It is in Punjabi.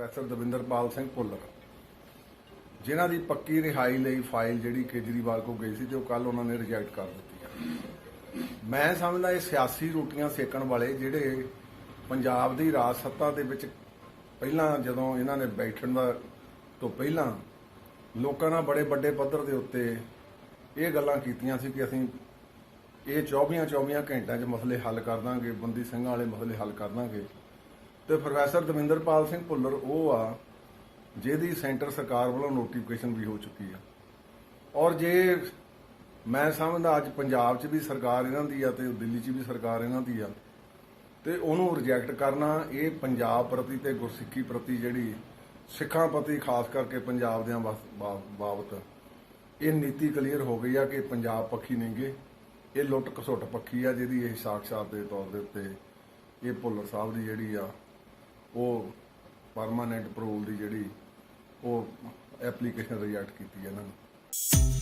ਪ੍ਰੋਫੈਸਰ ਦਵਿੰਦਰਪਾਲ ਸਿੰਘ ਭੁੱਲਰ। ਜਿਨ੍ਹਾਂ ਦੀ ਪੱਕੀ ਰਿਹਾਈ ਲਈ ਫਾਈਲ ਜਿਹੜੀ ਕੇਜਰੀਵਾਲ ਕੋ ਗਈ ਸੀ ਤੇ ਉਹ ਕੱਲ ਉਹਨਾਂ ਨੇ ਰਿਜੈਕਟ ਕਰ ਦਿੱਤੀ ਮੈਂ ਸਮਝਦਾ ਇਹ ਸਿਆਸੀ ਰੋਟੀਆਂ ਸੇਕਣ ਵਾਲੇ ਜਿਹੜੇ ਪੰਜਾਬ ਦੀ ਰਾਜ ਸੱਤਾ ਦੇ ਵਿੱਚ ਪਹਿਲਾਂ ਜਦੋਂ ਇਹਨਾਂ ਨੇ ਬੈਠਣ ਦਾ ਤੋਂ ਪਹਿਲਾਂ ਲੋਕਾਂ ਨਾਲ ਬੜੇ ਵੱਡੇ ਪੱਧਰ ਦੇ ਉੱਤੇ ਇਹ ਗੱਲਾਂ ਕੀਤੀਆਂ ਸੀ ਕਿ ਅਸੀਂ ਇਹ 24 24 ਘੰਟਿਆਂ 'ਚ ਮਸਲੇ ਹੱਲ ਕਰ ਦਾਂਗੇ, ਬੰਦੀ ਸਿੰਘਾਂ ਵਾਲੇ ਮਸਲੇ ਹੱਲ ਕਰ ਦਾਂਗੇ। ਤੇ ਪ੍ਰੋਫੈਸਰ ਦਵਿੰਦਰਪਾਲ ਸਿੰਘ ਭੁੱਲਰ ਉਹ ਆ, ਜਿਹਦੀ ਸੈਂਟਰ ਸਰਕਾਰ ਵੱਲੋਂ ਨੋਟੀਫਿਕੇਸ਼ਨ ਵੀ ਹੋ ਚੁੱਕੀ ਆ। ਔਰ ਜੇ ਮੈਂ ਸਮਝਦਾ ਅੱਜ ਪੰਜਾਬ 'ਚ ਵੀ ਸਰਕਾਰ ਇਹਨਾਂ ਦੀ ਆ ਤੇ ਦਿੱਲੀ 'ਚ ਵੀ ਸਰਕਾਰ ਇਹਨਾਂ ਦੀ ਆ, ਤੇ ਉਹਨੂੰ ਰਿਜੈਕਟ ਕਰਨਾ, ਇਹ ਪੰਜਾਬ ਪ੍ਰਤੀ ਤੇ ਗੁਰਸਿੱਖੀ ਪ੍ਰਤੀ ਜਿਹੜੀ ਸਿੱਖਾਂ ਪ੍ਰਤੀ ਖਾਸ ਕਰਕੇ ਪੰਜਾਬ ਦਿਆਂ ਬਸ- ਬਾਬਤ, ਇਹ ਨੀਤੀ ਕਲੀਅਰ ਹੋ ਗਈ ਆ ਕਿ ਪੰਜਾਬ ਪੱਖੀ ਨਹੀਂਗੇ ਇਹ ਲੁੱਟ ਘਸੁੱਟ ਪੱਖੀ ਆ ਜਿਹਦੀ ਇਹ ਸਾਖਸ਼ਾਤ ਦੇ ਤੌਰ ਦੇ ਉੱਤੇ ਇਹ ਭੁੱਲਰ ਸਾਹਿਬ ਦੀ ਜਿਹੜੀ ਆ ਉਹ ਪਰਮਾਨੈਂਟ ਪਰੋਲ ਦੀ ਜਿਹੜੀ ਉਹ ਐਪਲੀਕੇਸ਼ਨ ਰਿਜੈਕਟ ਕੀਤੀ ਇਹਨਾਂ ਨੇ।